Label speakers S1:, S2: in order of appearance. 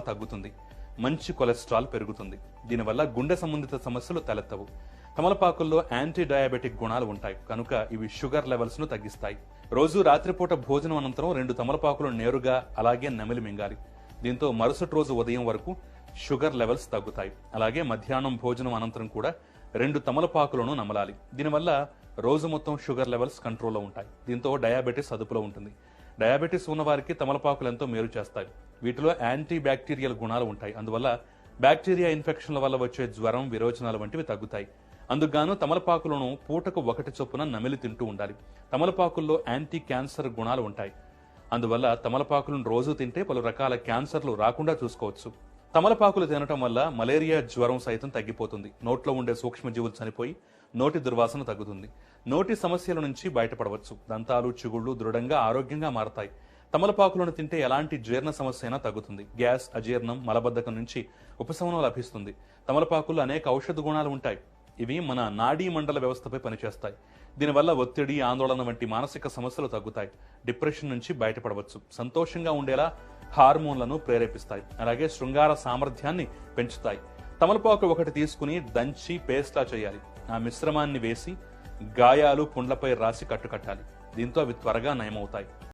S1: తగ్గుతుంది. మంచి కొలెస్ట్రాల్ పెరుగుతుంది. దీనివల్ల గుండె సంబంధిత సమస్యలు తలెత్తవు. తమలపాకుల్లో యాంటీ డయాబెటిక్ గుణాలు ఉంటాయి. కనుక ఇవి షుగర్ లెవెల్స్ను తగ్గిస్తాయి. రోజు రాత్రిపూట భోజనం అనంతరం రెండు తమలపాకులు నేరుగా అలాగే నమిలి మింగాలి. దీంతో మరుసటి రోజు ఉదయం వరకు షుగర్ లెవెల్స్ తగ్గుతాయి. అలాగే మధ్యాహ్నం భోజనం అనంతరం కూడా రెండు తమలపాకులను నమలాలి. దీనివల్ల రోజు మొత్తం షుగర్ లెవెల్స్ కంట్రోల్లో ఉంటాయి. దీంతో డయాబెటిస్ అదుపులో ఉంటుంది. డయాబెటిస్ ఉన్న వారికి తమలపాకులు ఎంతో మేలు చేస్తాయి. వీటిలో యాంటీ బ్యాక్టీరియల్ గుణాలు ఉంటాయి. అందువల్ల బ్యాక్టీరియా ఇన్ఫెక్షన్ల వల్ల వచ్చే జ్వరం విరోచనాలు వంటివి తగ్గుతాయి. అందుకుగాను తమలపాకులను పూటకు ఒకటి చొప్పున నమిలి తింటూ ఉండాలి. తమలపాకుల్లో యాంటీ క్యాన్సర్ గుణాలు ఉంటాయి. అందువల్ల తమలపాకులను రోజు తింటే పలు రకాల క్యాన్సర్లు రాకుండా చూసుకోవచ్చు. తమలపాకులు తినటం వల్ల మలేరియా జ్వరం సైతం తగ్గిపోతుంది. నోట్లో ఉండే సూక్ష్మజీవులు చనిపోయి నోటి దుర్వాసన తగ్గుతుంది. నోటి సమస్యల నుంచి బయటపడవచ్చు. దంతాలు చిగుళ్ళు దృఢంగా ఆరోగ్యంగా మారతాయి. తమలపాకులను తింటే ఎలాంటి జీర్ణ సమస్య అయినా తగ్గుతుంది. గ్యాస్ అజీర్ణం మలబద్ధకం నుంచి ఉపశమనం లభిస్తుంది. తమలపాకుల్లో అనేక ఔషధ గుణాలు ఉంటాయి. ఇవి మన నాడీ మండల వ్యవస్థపై పనిచేస్తాయి. దీనివల్ల ఒత్తిడి ఆందోళన వంటి మానసిక సమస్యలు తగ్గుతాయి. డిప్రెషన్ నుంచి బయటపడవచ్చు. సంతోషంగా ఉండేలా హార్మోన్లను ప్రేరేపిస్తాయి. అలాగే శృంగార సామర్థ్యాన్ని పెంచుతాయి. తమలపాకు ఒకటి తీసుకుని దంచి పేస్ట్లా చేయాలి. ఆ మిశ్రమాన్ని వేసి గాయాలు పుండ్లపై రాసి కట్టుకట్టాలి. దీంతో అవి త్వరగా నయమవుతాయి.